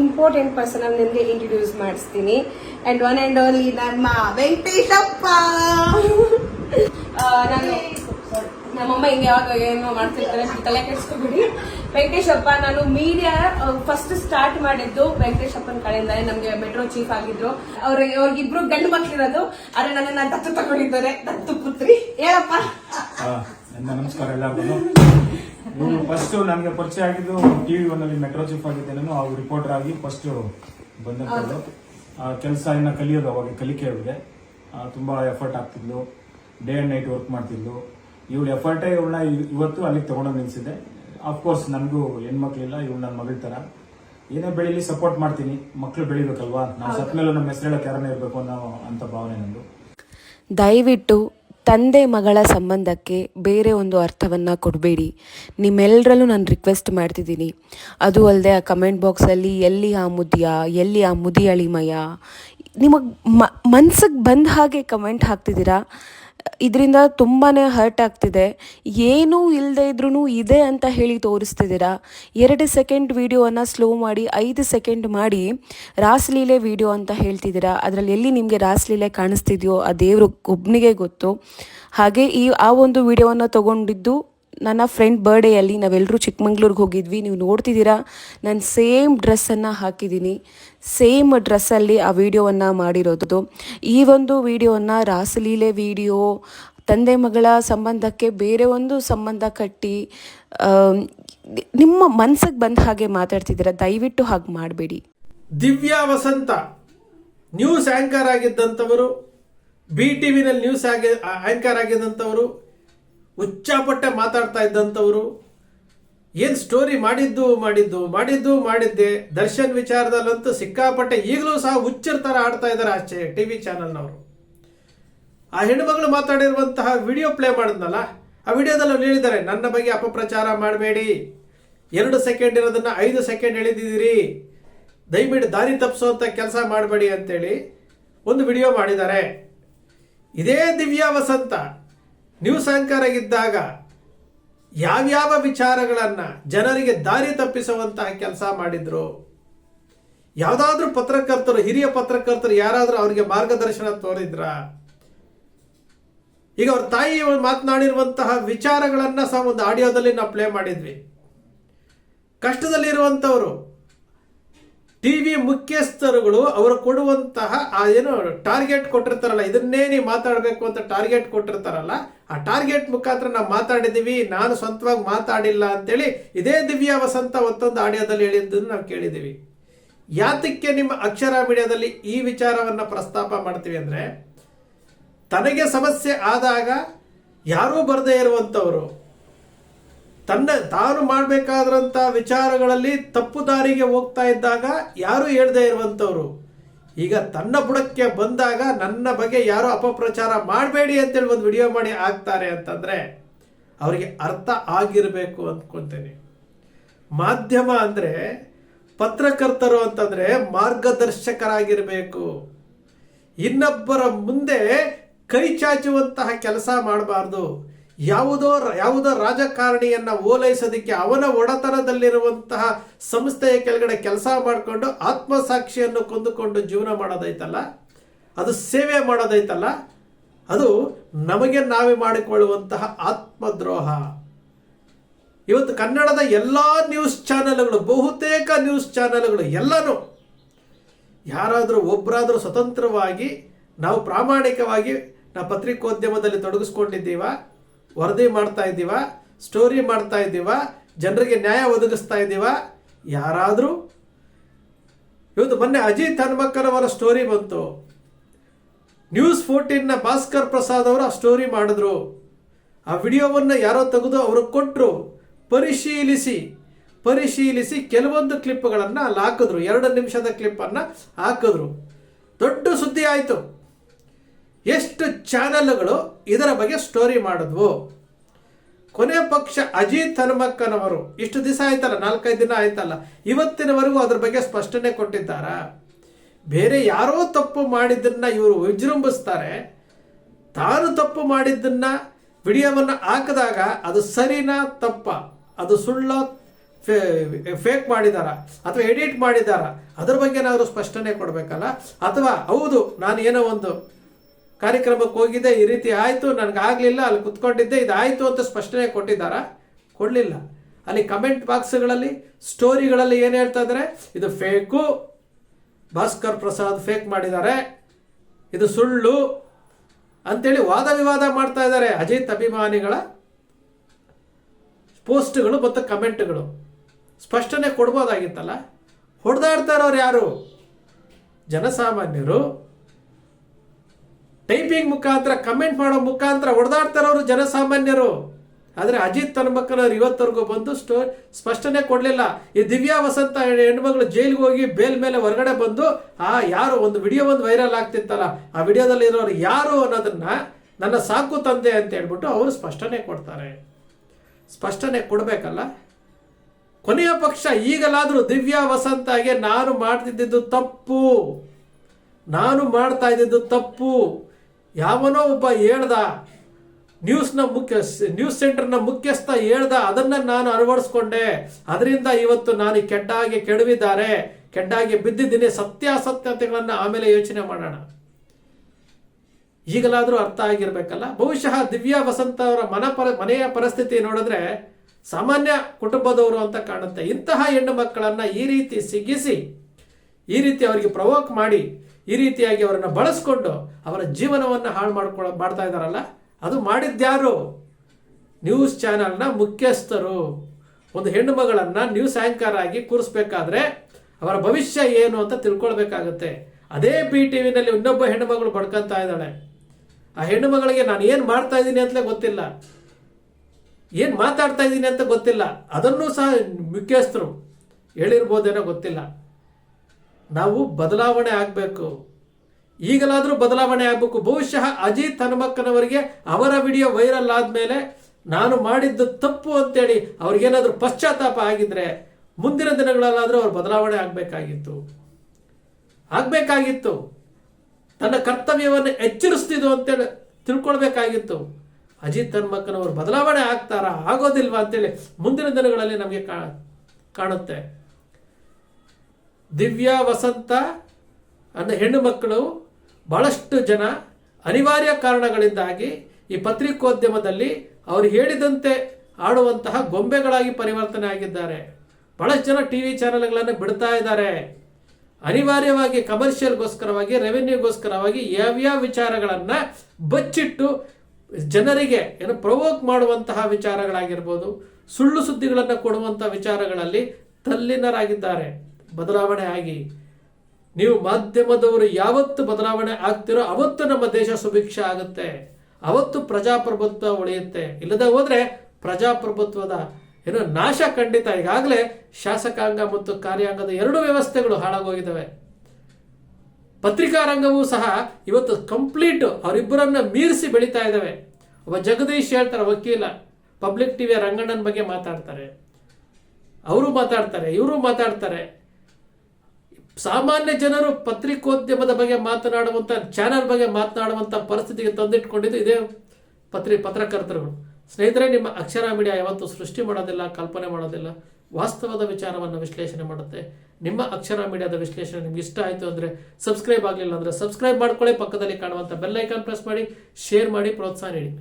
Important person ನಿಮ್ಗೆ introduce ಮಾಡಿಸ್ತೀನಿ. And one and only ನಮ್ಮ ವೆಂಕಟೇಶಪ್ಪ. ನಾನು ನಮ್ಮಮ್ಮ ಹಿಂಗೆ ಯಾವಾಗ ಏನೋ ಮಾಡ್ತಿರ್ತಾರೆ ತಲೆ ಕೆಡಿಸ್ಕೊಬಿಡಿ. ವೆಂಕಟೇಶಪ್ಪ, ನಾನು ಮೀಡಿಯಾ ಫಸ್ಟ್ ಸ್ಟಾರ್ಟ್ ಮಾಡಿದ್ದು ವೆಂಕಟೇಶಪ್ಪನ ಕಡೆಯಿಂದ ನಮ್ಗೆ ಮೆಟ್ರೋ ಚೀಫ್ ಆಗಿದ್ರು. ಅವ್ರಿಗೆ ಅವ್ರಿಗಿಬ್ರು ಗಂಡು ಮಕ್ಳಿರೋದು. ಆದ್ರೆ ನನ್ನನ್ನ ದತ್ತು ತಗೊಂಡಿದ್ದಾರೆ. ದತ್ತು ಪುತ್ರಿ. ಹೇಳಪ್ಪ ನನ್ನ ನಮಸ್ಕಾರ ಎಲ್ಲರಿಗೂ ಇವರು ಫಸ್ಟ್ ನನಗೆ ಪರಿಚಯ ಆಗಿದ್ದು ಟಿವಿ ಒಂದಲ್ಲಿ ಮೆಟ್ರೋ ಚೀಫ್ ಆಗಿದ್ದೆ ನಾನು ಅವ್ರು ರಿಪೋರ್ಟರ್ ಆಗಿ ಫಸ್ಟ್ ಬಂದಂಥದ್ದು ಕೆಲಸ ಇನ್ನ ಕಲಿಯೋದು ಅವಾಗ ಕಲಿಕೆ ಅವ್ರಿಗೆ ಆ, ತುಂಬಾ ಎಫರ್ಟ್ ಆಗ್ತಿದ್ಲು. ಡೇ ಅಂಡ್ ನೈಟ್ ವರ್ಕ್ ಮಾಡ್ತಿದ್ಲು. ಇವಳು ಎಫರ್ಟೇ ಇವಳನ್ನ ಇವತ್ತು ಅಲ್ಲಿಗೆ ತಗೊಂಡೋಗಿ ನಿಲ್ಸಿದೆ ಅಫ್ಕೋರ್ಸ್ ನನಗೂ ಹೆಣ್ಮಕ್ಳಿಲ್ಲ ಇವಳು ನನ್ನ ಮಗಳ ತರ. ಏನೇ ಬೆಳೀಲಿ ಸಪೋರ್ಟ್ ಮಾಡ್ತೀನಿ. ಮಕ್ಳು ಬೆಳಿಬೇಕಲ್ವಾ? ನಾವು ಸತ್ಮೇಲೆ ನಮ್ಮ ಹೆಸರು ಯಾರನೇ ಯಾರನ್ನೇ ಇರಬೇಕು ಅನ್ನೋ ಅಂತ ಭಾವನೆ ನಂದು. ದಯವಿಟ್ಟು ತಂದೆ ಮಗಳ ಸಂಬಂಧಕ್ಕೆ ಬೇರೆ ಒಂದು ಅರ್ಥವನ್ನು ಕೊಡಬೇಡಿ. ನಿಮ್ಮೆಲ್ಲರಲ್ಲೂ ನಾನು ರಿಕ್ವೆಸ್ಟ್ ಮಾಡ್ತಿದ್ದೀನಿ. ಅದು ಅಲ್ಲದೆ ಆ ಕಮೆಂಟ್ ಬಾಕ್ಸಲ್ಲಿ ಎಲ್ಲಿ ಆ ಮುದಿಯ, ಎಲ್ಲಿ ಆ ಮುದಿ ಅಳಿಮಯ, ನಿಮಗೆ ಮ, ಮನ್ಸಿಗೆ ಬಂದ ಹಾಗೆ ಕಮೆಂಟ್ ಹಾಕ್ತಿದ್ದೀರಾ? ಇದರಿಂದ ತುಂಬಾ ಹರ್ಟ್ ಆಗ್ತಿದೆ. ಏನೂ ಇಲ್ಲದೆ ಇದ್ರೂ ಇದೆ ಅಂತ ಹೇಳಿ ತೋರಿಸ್ತಿದ್ದೀರಾ? ಎರಡು ಸೆಕೆಂಡ್ ವೀಡಿಯೋವನ್ನು ಸ್ಲೋ ಮಾಡಿ, ಐದು ಸೆಕೆಂಡ್ ಮಾಡಿ ರಾಸಲೀಲೆ ವಿಡಿಯೋ ಅಂತ ಹೇಳ್ತಿದ್ದೀರಾ? ಅದರಲ್ಲಿ ಎಲ್ಲಿ ನಿಮಗೆ ರಾಸಲೀಲೆ ಕಾಣಿಸ್ತಿದೆಯೋ, ಆ ದೇವರು ಒಬ್ಬನಿಗೆ ಗೊತ್ತು. ಹಾಗೆ ಈ, ಆ ಒಂದು ವಿಡಿಯೋವನ್ನು ತಗೊಂಡಿದ್ದು ನನ್ನ ಫ್ರೆಂಡ್ ಬರ್ಡೇಯಲ್ಲಿ ನಾವೆಲ್ಲರೂ ಚಿಕ್ಕಮಂಗ್ಳೂರಿಗೆ ಹೋಗಿದ್ವಿ. ನೀವು ನೋಡ್ತಿದ್ದೀರಾ? ನಾನು ಸೇಮ್ ಡ್ರೆಸ್ಸನ್ನು ಹಾಕಿದ್ದೀನಿ. ಸೇಮ್ ಡ್ರೆಸ್ಸಲ್ಲಿ ಆ ವಿಡಿಯೋವನ್ನು ಮಾಡಿರೋದು. ಈ ಒಂದು ವಿಡಿಯೋವನ್ನು ರಾಸಲೀಲೆ ವಿಡಿಯೋ, ತಂದೆ ಮಗಳ ಸಂಬಂಧಕ್ಕೆ ಬೇರೆ ಒಂದು ಸಂಬಂಧ ಕಟ್ಟಿ ನಿಮ್ಮ ಮನಸ್ಸಿಗೆ ಬಂದ ಹಾಗೆ ಮಾತಾಡ್ತಿದ್ದೀರಾ? ದಯವಿಟ್ಟು ಹಾಗೆ ಮಾಡಬೇಡಿ. ದಿವ್ಯಾ ವಸಂತ ನ್ಯೂಸ್ ಆಂಕರ್ ಆಗಿದ್ದಂಥವರು ಬಿ ಟಿ ವಿನಲ್ಲಿ ನ್ಯೂಸ್ ಆಗಿ ಆಂಕರ್ ಆಗಿದ್ದಂಥವರು ಉಚ್ಚಾಪಟ್ಟೆ ಮಾತಾಡ್ತಾ ಇದ್ದಂಥವರು. ಏನು ಸ್ಟೋರಿ ಮಾಡಿದ್ದು ಮಾಡಿದ್ದು ಮಾಡಿದ್ದು ಮಾಡಿದ್ದೆ. ದರ್ಶನ್ ವಿಚಾರದಲ್ಲಂತೂ ಸಿಕ್ಕಾಪಟ್ಟೆ ಈಗಲೂ ಸಹ ಹುಚ್ಚರ ಥರ ಆಡ್ತಾ ಇದ್ದಾರೆ ಆಚೆ ಟಿ ವಿ ಚಾನಲ್ನವರು. ಆ ಹೆಣ್ಣುಮಗಳು ಮಾತಾಡಿರುವಂತಹ ವಿಡಿಯೋ ಪ್ಲೇ ಮಾಡಿದ್ನಲ್ಲ, ಆ ವಿಡಿಯೋದಲ್ಲಿ ಅವ್ರು ಹೇಳಿದ್ದಾರೆ, ನನ್ನ ಬಗ್ಗೆ ಅಪಪ್ರಚಾರ ಮಾಡಬೇಡಿ. ಎರಡು ಸೆಕೆಂಡ್ ಇರೋದನ್ನ ಐದು ಸೆಕೆಂಡ್ ಎಳೆದಿದ್ದೀರಿ. ದಯವಿಟ್ಟು ದಾರಿ ತಪ್ಪಿಸುವಂಥ ಕೆಲಸ ಮಾಡಬೇಡಿ ಅಂತೇಳಿ ಒಂದು ವಿಡಿಯೋ ಮಾಡಿದ್ದಾರೆ. ಇದೇ ದಿವ್ಯಾ ವಸಂತ. ನ್ಯೂಸ್ ಆಂಕರ್ ಆಗಿದ್ದಾಗ ಯಾವ್ಯಾವ ವಿಚಾರಗಳನ್ನು ಜನರಿಗೆ ದಾರಿ ತಪ್ಪಿಸುವಂತಹ ಕೆಲಸ ಮಾಡಿದ್ರು? ಯಾವುದಾದ್ರೂ ಪತ್ರಕರ್ತರು, ಹಿರಿಯ ಪತ್ರಕರ್ತರು ಯಾರಾದರೂ ಅವರಿಗೆ ಮಾರ್ಗದರ್ಶನ ತೋರಿದ್ರ? ಈಗ ಅವ್ರ ತಾಯಿ ಮಾತನಾಡಿರುವಂತಹ ವಿಚಾರಗಳನ್ನ ಸಹ ಒಂದು ಆಡಿಯೋದಲ್ಲಿ ನಾವು ಪ್ಲೇ ಮಾಡಿದ್ವಿ. ಕಷ್ಟದಲ್ಲಿರುವಂಥವರು ಟಿ ವಿ ಮುಖ್ಯಸ್ಥರುಗಳು ಅವರು ಕೊಡುವಂತಹ, ಆ ಏನು ಟಾರ್ಗೆಟ್ ಕೊಟ್ಟಿರ್ತಾರಲ್ಲ, ಇದನ್ನೇ ನೀವು ಮಾತಾಡಬೇಕು ಅಂತ ಟಾರ್ಗೆಟ್ ಕೊಟ್ಟಿರ್ತಾರಲ್ಲ, ಆ ಟಾರ್ಗೆಟ್ ಮುಖಾಂತರ ನಾವು ಮಾತಾಡಿದ್ದೀವಿ ನಾನು ಸ್ವಂತವಾಗಿ ಮಾತಾಡಿಲ್ಲ ಅಂತೇಳಿ ಇದೇ ದಿವ್ಯ ವಸಂತ ಒಂದೊಂದು ಆಡಿಯೋದಲ್ಲಿ ಹೇಳಿದ್ದನ್ನು ನಾವು ಕೇಳಿದ್ದೀವಿ ಯಾತಕ್ಕೆ ನಿಮ್ಮ ಅಕ್ಷರ ಮೀಡಿಯಾದಲ್ಲಿ ಈ ವಿಚಾರವನ್ನು ಪ್ರಸ್ತಾಪ ಮಾಡ್ತೀವಿ ಅಂದರೆ, ತನಗೆ ಸಮಸ್ಯೆ ಆದಾಗ ಯಾರೂ ಬರದೇ ಇರುವಂಥವರು ತನ್ನ ತಾನು ಮಾಡಬೇಕಾದ್ರಂಥ ವಿಚಾರಗಳಲ್ಲಿ ತಪ್ಪು ದಾರಿಗೆ ಹೋಗ್ತಾ ಇದ್ದಾಗ ಯಾರು ಹೇಳ್ದೇ ಇರುವಂಥವ್ರು ಈಗ ತನ್ನ ಬುಡಕ್ಕೆ ಬಂದಾಗ ನನ್ನ ಬಗ್ಗೆ ಯಾರು ಅಪಪ್ರಚಾರ ಮಾಡಬೇಡಿ ಅಂತೇಳಿ ಒಂದು ವಿಡಿಯೋ ಮಾಡಿ ಹಾಕ್ತಾರೆ ಅಂತಂದರೆ ಅವರಿಗೆ ಅರ್ಥ ಆಗಿರಬೇಕು ಅಂದ್ಕೊತೇನೆ. ಮಾಧ್ಯಮ ಅಂದರೆ ಪತ್ರಕರ್ತರು ಅಂತಂದರೆ ಮಾರ್ಗದರ್ಶಕರಾಗಿರಬೇಕು. ಇನ್ನೊಬ್ಬರ ಮುಂದೆ ಕೈ ಚಾಚುವಂತಹ ಕೆಲಸ ಮಾಡಬಾರ್ದು. ಯಾವುದೋ ಯಾವುದೋ ರಾಜಕಾರಣಿಯನ್ನ ಓಲೈಸೋದಕ್ಕೆ ಅವನ ಒಡೆತನದಲ್ಲಿರುವಂತಹ ಸಂಸ್ಥೆಯ ಕೆಳಗಡೆ ಕೆಲಸ ಮಾಡಿಕೊಂಡು ಆತ್ಮಸಾಕ್ಷಿಯನ್ನು ಕೊಂದುಕೊಂಡು ಜೀವನ ಮಾಡೋದೈತಲ್ಲ? ಅದು ಸೇವೆ ಮಾಡೋದೈತಲ್ಲ? ಅದು ನಮಗೆ ನಾವೇ ಮಾಡಿಕೊಳ್ಳುವಂತಹ ಆತ್ಮದ್ರೋಹ. ಇವತ್ತು ಕನ್ನಡದ ಎಲ್ಲ ನ್ಯೂಸ್ ಚಾನೆಲ್ಗಳು, ಬಹುತೇಕ ನ್ಯೂಸ್ ಚಾನೆಲ್ಗಳು ಎಲ್ಲನೂ ಯಾರಾದರೂ ಒಬ್ಬರಾದರೂ ಸ್ವತಂತ್ರವಾಗಿ ನಾವು ಪ್ರಾಮಾಣಿಕವಾಗಿ ನಾವು ಪತ್ರಿಕೋದ್ಯಮದಲ್ಲಿ ತೊಡಗಿಸ್ಕೊಂಡಿದ್ದೀವ? ವರದಿ ಮಾಡ್ತಾ ಇದ್ದೀವ ಸ್ಟೋರಿ ಮಾಡ್ತಾ ಇದ್ದೀವ, ಜನರಿಗೆ ನ್ಯಾಯ ಒದಗಿಸ್ತಾ ಇದ್ದೀವ, ಯಾರಾದರೂ? ಇವತ್ತು ಮೊನ್ನೆ ಅಜಿತ್ ಹನುಮಕ್ಕನವರ ಸ್ಟೋರಿ ಬಂತು. ನ್ಯೂಸ್ ಫೋರ್ಟೀನ್ನ ಭಾಸ್ಕರ್ ಪ್ರಸಾದ್ ಅವರು ಆ ಸ್ಟೋರಿ ಮಾಡಿದ್ರು. ಆ ವಿಡಿಯೋವನ್ನು ಯಾರೋ ತೆಗೆದು ಅವರು ಕೊಟ್ಟರು ಪರಿಶೀಲಿಸಿ ಪರಿಶೀಲಿಸಿ ಕೆಲವೊಂದು ಕ್ಲಿಪ್ಗಳನ್ನು ಅಲ್ಲಿ ಹಾಕಿದ್ರು. ಎರಡು ನಿಮಿಷದ ಕ್ಲಿಪ್ಪನ್ನು ಹಾಕಿದ್ರು. ದೊಡ್ಡ ಸುದ್ದಿ ಆಯಿತು. ಎಷ್ಟು ಚಾನೆಲ್ಗಳು ಇದರ ಬಗ್ಗೆ ಸ್ಟೋರಿ ಮಾಡಿದ್ವು. ಕೊನೆ ಪಕ್ಷ ಅಜಿತ್ ಹನುಮಕ್ಕನವರು, ಇಷ್ಟು ದಿವಸ ಆಯ್ತಲ್ಲ, ನಾಲ್ಕೈದು ದಿನ ಆಯ್ತಲ್ಲ, ಇವತ್ತಿನವರೆಗೂ ಅದ್ರ ಬಗ್ಗೆ ಸ್ಪಷ್ಟನೆ ಕೊಟ್ಟಿದ್ದಾರ? ಬೇರೆ ಯಾರೋ ತಪ್ಪು ಮಾಡಿದ್ದನ್ನ ಇವರು ವಿಜೃಂಭಿಸ್ತಾರೆ. ತಾನು ತಪ್ಪು ಮಾಡಿದ್ದನ್ನ ವಿಡಿಯೋವನ್ನು ಹಾಕಿದಾಗ ಅದು ಸರಿನಾ ತಪ್ಪ? ಅದು ಸುಳ್ಳ ಫೇಕ್ ಮಾಡಿದಾರ? ಅಥವಾ ಎಡಿಟ್ ಮಾಡಿದಾರ? ಅದ್ರ ಬಗ್ಗೆ ಏನಾದರೂ ಸ್ಪಷ್ಟನೆ ಕೊಡಬೇಕಲ್ಲ? ಅಥವಾ ಹೌದು, ನಾನು ಏನೋ ಒಂದು ಕಾರ್ಯಕ್ರಮಕ್ಕೆ ಹೋಗಿದ್ದೆ ಈ ರೀತಿ ಆಯಿತು ನನಗೆ ಆಗಲಿಲ್ಲ ಅಲ್ಲಿ ಕುತ್ಕೊಂಡಿದ್ದೆ, ಇದಾಯಿತು ಅಂತ ಸ್ಪಷ್ಟನೆ ಕೊಟ್ಟಿದ್ದಾರಾ? ಕೊಡಲಿಲ್ಲ. ಅಲ್ಲಿ ಕಮೆಂಟ್ ಬಾಕ್ಸ್ಗಳಲ್ಲಿ, ಸ್ಟೋರಿಗಳಲ್ಲಿ ಏನು ಹೇಳ್ತಾ ಇದ್ದಾರೆ ಇದು ಫೇಕು. ಭಾಸ್ಕರ್ ಪ್ರಸಾದ್ ಫೇಕ್ ಮಾಡಿದ್ದಾರೆ. ಇದು ಸುಳ್ಳು. ಅಂತೇಳಿ ವಾದ ವಿವಾದ ಮಾಡ್ತಾ ಇದ್ದಾರೆ ಅಜಿತ್ ಅಭಿಮಾನಿಗಳ ಪೋಸ್ಟ್ಗಳು ಮತ್ತು ಕಮೆಂಟ್ಗಳು. ಸ್ಪಷ್ಟನೆ ಕೊಡ್ಬೋದಾಗಿತ್ತಲ್ಲ? ಹೊಡೆದಾಡ್ತಾ ಇರೋರು ಯಾರು? ಜನಸಾಮಾನ್ಯರು. ಟೈಪಿಂಗ್ ಮುಖಾಂತರ, ಕಮೆಂಟ್ ಮಾಡೋ ಮುಖಾಂತರ ಹೊಡೆದಾಡ್ತಾರವರು ಜನಸಾಮಾನ್ಯರು. ಆದರೆ ಅಜಿತ್ ಹನುಮಕ್ಕನವ್ರು ಇವತ್ತವರೆಗೂ ಬಂದು ಸ್ಟೋ, ಸ್ಪಷ್ಟನೆ ಕೊಡಲಿಲ್ಲ. ಈ ದಿವ್ಯಾ ವಸಂತ ಹೆಣ್ಮಗಳು ಜೈಲಿಗೆ ಹೋಗಿ ಬೇಲ್ ಮೇಲೆ ಹೊರಗಡೆ ಬಂದು, ಆ, ಯಾರು ಒಂದು ವಿಡಿಯೋ ಒಂದು ವೈರಲ್ ಆಗ್ತಿತ್ತಲ್ಲ, ಆ ವಿಡಿಯೋದಲ್ಲಿ ಇರೋರು ಯಾರು ಅನ್ನೋದನ್ನ ನನ್ನ ಸಾಕು ತಂದೆ ಅಂತ ಹೇಳ್ಬಿಟ್ಟು ಅವರು ಸ್ಪಷ್ಟನೆ ಕೊಡ್ತಾರೆ. ಸ್ಪಷ್ಟನೆ ಕೊಡಬೇಕಲ್ಲ? ಕೊನೆಯ ಪಕ್ಷ ಈಗಲಾದರೂ ದಿವ್ಯಾ ವಸಂತಾಗೆ ನಾನು ಮಾಡ್ತಿದ್ದಿದ್ದು ತಪ್ಪು. ನಾನು ಮಾಡ್ತಾ ಇದ್ದಿದ್ದು ತಪ್ಪು. ಯಾವನೋ ಒಬ್ಬ ಹೇಳ್ದ ನ್ಯೂಸ್ನ ಮುಖ್ಯ ನ್ಯೂಸ್ ಸೆಂಟರ್ನ ಮುಖ್ಯಸ್ಥ ಹೇಳ್ದ, ಅದನ್ನ ನಾನು ಅಳವಡಿಸ್ಕೊಂಡೆ. ಅದರಿಂದ ಇವತ್ತು ನಾನು ಕೆಟ್ಟಾಗಿ ಕೆಡವಿದ್ದಾರೆ. ಕೆಟ್ಟಾಗಿ ಬಿದ್ದಿದ್ದೀನಿ. ಸತ್ಯಾಸತ್ಯತೆಗಳನ್ನು ಆಮೇಲೆ ಯೋಚನೆ ಮಾಡೋಣ. ಈಗಲಾದರೂ ಅರ್ಥ ಆಗಿರಬೇಕಲ್ಲ? ಬಹುಶಃ ದಿವ್ಯಾ ವಸಂತ ಅವರ ಮನ ಪರ, ಮನೆಯ ಪರಿಸ್ಥಿತಿ ನೋಡಿದ್ರೆ ಸಾಮಾನ್ಯ ಕುಟುಂಬದವರು ಅಂತ ಕಾಣುತ್ತೆ. ಇಂತಹ ಹೆಣ್ಣು ಮಕ್ಕಳನ್ನ ಈ ರೀತಿ ಸಿಗಿಸಿ, ಈ ರೀತಿ ಅವರಿಗೆ ಪ್ರವೋಕ್ ಮಾಡಿ ಈ ರೀತಿಯಾಗಿ ಅವರನ್ನು ಬಳಸ್ಕೊಂಡು ಅವರ ಜೀವನವನ್ನು ಹಾಳು ಮಾಡ್ಕೊಳ ಮಾಡ್ತಾ ಇದ್ದಾರಲ್ಲ? ಅದು ಮಾಡಿದ್ಯಾರು ನ್ಯೂಸ್ ಚಾನೆಲ್ನ ಮುಖ್ಯಸ್ಥರು. ಒಂದು ಹೆಣ್ಣು ಮಗಳನ್ನು ನ್ಯೂಸ್ ಆಂಕರ್ ಆಗಿ ಕೂರಿಸ್ಬೇಕಾದ್ರೆ ಅವರ ಭವಿಷ್ಯ ಏನು ಅಂತ ತಿಳ್ಕೊಳ್ಬೇಕಾಗತ್ತೆ. ಅದೇ ಬಿ ಟಿ ವಿನಲ್ಲಿ ಇನ್ನೊಬ್ಬ ಹೆಣ್ಣು ಮಗಳು ಬಡ್ಕೊಂತ ಇದ್ದಾಳೆ. ಆ ಹೆಣ್ಣು ಮಗಳಿಗೆ ನಾನು ಏನು ಮಾಡ್ತಾ ಇದ್ದೀನಿ ಅಂತಲೇ ಗೊತ್ತಿಲ್ಲ. ಏನು ಮಾತಾಡ್ತಾ ಇದ್ದೀನಿ ಅಂತ ಗೊತ್ತಿಲ್ಲ. ಅದನ್ನು ಸಹ ಮುಖ್ಯಸ್ಥರು ಹೇಳಿರ್ಬೋದೇನೋ ಗೊತ್ತಿಲ್ಲ. ನಾವು ಬದಲಾವಣೆ ಆಗಬೇಕು. ಈಗಲಾದರೂ ಬದಲಾವಣೆ ಆಗಬೇಕು. ಬಹುಶಃ ಅಜಿತ್ ಹನುಮಕ್ಕನವರಿಗೆ ಅವರ ವಿಡಿಯೋ ವೈರಲ್ ಆದಮೇಲೆ ನಾನು ಮಾಡಿದ್ದು ತಪ್ಪು ಅಂತೇಳಿ ಅವ್ರಿಗೇನಾದರೂ ಪಶ್ಚಾತ್ತಾಪ ಆಗಿದ್ರೆ ಮುಂದಿನ ದಿನಗಳಲ್ಲಾದರೂ ಅವ್ರು ಬದಲಾವಣೆ ಆಗಬೇಕಾಗಿತ್ತು. ಆಗಬೇಕಾಗಿತ್ತು. ತನ್ನ ಕರ್ತವ್ಯವನ್ನು ಎಚ್ಚರಿಸ್ತಿದ್ದು ಅಂತೇಳಿ ತಿಳ್ಕೊಳ್ಬೇಕಾಗಿತ್ತು. ಅಜಿತ್ ಹನುಮಕ್ಕನವರು ಬದಲಾವಣೆ ಆಗ್ತಾರಾ? ಆಗೋದಿಲ್ವಾ ಅಂತೇಳಿ ಮುಂದಿನ ದಿನಗಳಲ್ಲಿ ನಮಗೆ ಕಾಣುತ್ತೆ. ದಿವ್ಯಾ ವಸಂತ ಅನ್ನೋ ಹೆಣ್ಣು ಮಕ್ಕಳು ಬಹಳಷ್ಟು ಜನ ಅನಿವಾರ್ಯ ಕಾರಣಗಳಿಂದಾಗಿ ಈ ಪತ್ರಿಕೋದ್ಯಮದಲ್ಲಿ ಅವರು ಹೇಳಿದಂತೆ ಆಡುವಂತಹ ಗೊಂಬೆಗಳಾಗಿ ಪರಿವರ್ತನೆ ಆಗಿದ್ದಾರೆ. ಬಹಳಷ್ಟು ಜನ ಟಿ ವಿ ಚಾನೆಲ್ಗಳನ್ನು ಬಿಡ್ತಾ ಇದ್ದಾರೆ. ಅನಿವಾರ್ಯವಾಗಿ ಕಮರ್ಷಿಯಲ್ಗೋಸ್ಕರವಾಗಿ, ರೆವೆನ್ಯೂಗೋಸ್ಕರವಾಗಿ ಯಾವ್ಯಾವ ವಿಚಾರಗಳನ್ನು ಬಚ್ಚಿಟ್ಟು ಜನರಿಗೆ ಏನು ಪ್ರವೋಕ್ ಮಾಡುವಂತಹ ವಿಚಾರಗಳಾಗಿರ್ಬೋದು, ಸುಳ್ಳು ಸುದ್ದಿಗಳನ್ನು ಕೊಡುವಂಥ ವಿಚಾರಗಳಲ್ಲಿ ತಲ್ಲೀನರಾಗಿದ್ದಾರೆ. ಬದಲಾವಣೆ ಆಗಿ, ನೀವು ಮಾಧ್ಯಮದವರು ಯಾವತ್ತು ಬದಲಾವಣೆ ಆಗ್ತಿರೋ ಅವತ್ತು ನಮ್ಮ ದೇಶ ಸುಭಿಕ್ಷೆ ಆಗುತ್ತೆ. ಅವತ್ತು ಪ್ರಜಾಪ್ರಭುತ್ವ ಉಳಿಯುತ್ತೆ. ಇಲ್ಲದೆ ಹೋದ್ರೆ ಪ್ರಜಾಪ್ರಭುತ್ವದ ಏನೋ ನಾಶ ಖಂಡಿತ. ಈಗಾಗಲೇ ಶಾಸಕಾಂಗ ಮತ್ತು ಕಾರ್ಯಾಂಗದ ಎರಡು ವ್ಯವಸ್ಥೆಗಳು ಹಾಳಾಗೋಗಿದ್ದಾವೆ. ಪತ್ರಿಕಾ ರಂಗವೂ ಸಹ ಇವತ್ತು ಕಂಪ್ಲೀಟ್ ಅವರಿಬ್ಬರನ್ನ ಮೀರಿಸಿ ಬೆಳೀತಾ ಇದ್ದಾವೆ. ಒಬ್ಬ ಜಗದೀಶ್ ಹೇಳ್ತಾರೆ, ವಕೀಲ, ಪಬ್ಲಿಕ್ ಟಿವಿಯ ರಂಗಣ್ಣನ ಬಗ್ಗೆ ಮಾತಾಡ್ತಾರೆ. ಅವರು ಮಾತಾಡ್ತಾರೆ, ಇವರು ಮಾತಾಡ್ತಾರೆ. ಸಾಮಾನ್ಯ ಜನರು ಪತ್ರಿಕೋದ್ಯಮದ ಬಗ್ಗೆ ಮಾತನಾಡುವಂಥ ಚಾನಲ್ ಬಗ್ಗೆ ಮಾತನಾಡುವಂಥ ಪರಿಸ್ಥಿತಿಗೆ ತಂದಿಟ್ಕೊಂಡಿದ್ದು ಇದೇ ಪತ್ರಿ ಪತ್ರಕರ್ತರುಗಳು. ಸ್ನೇಹಿತರೆ, ನಿಮ್ಮ ಅಕ್ಷರ ಮೀಡಿಯಾ ಯಾವತ್ತೂ ಸೃಷ್ಟಿ ಮಾಡೋದಿಲ್ಲ, ಕಲ್ಪನೆ ಮಾಡೋದಿಲ್ಲ, ವಾಸ್ತವದ ವಿಚಾರವನ್ನು ವಿಶ್ಲೇಷಣೆ ಮಾಡುತ್ತೆ. ನಿಮ್ಮ ಅಕ್ಷರ ಮೀಡಿಯಾದ ವಿಶ್ಲೇಷಣೆ ನಿಮ್ಗೆ ಇಷ್ಟ ಆಯಿತು ಅಂದರೆ ಸಬ್ಸ್ಕ್ರೈಬ್ ಆಗಲಿಲ್ಲ ಅಂದರೆ ಸಬ್ಸ್ಕ್ರೈಬ್ ಮಾಡ್ಕೊಳ್ಳಿ. ಪಕ್ಕದಲ್ಲಿ ಕಾಣುವಂಥ ಬೆಲ್ ಐಕಾನ್ ಪ್ರೆಸ್ ಮಾಡಿ ಶೇರ್ ಮಾಡಿ, ಪ್ರೋತ್ಸಾಹ ನೀಡಿ.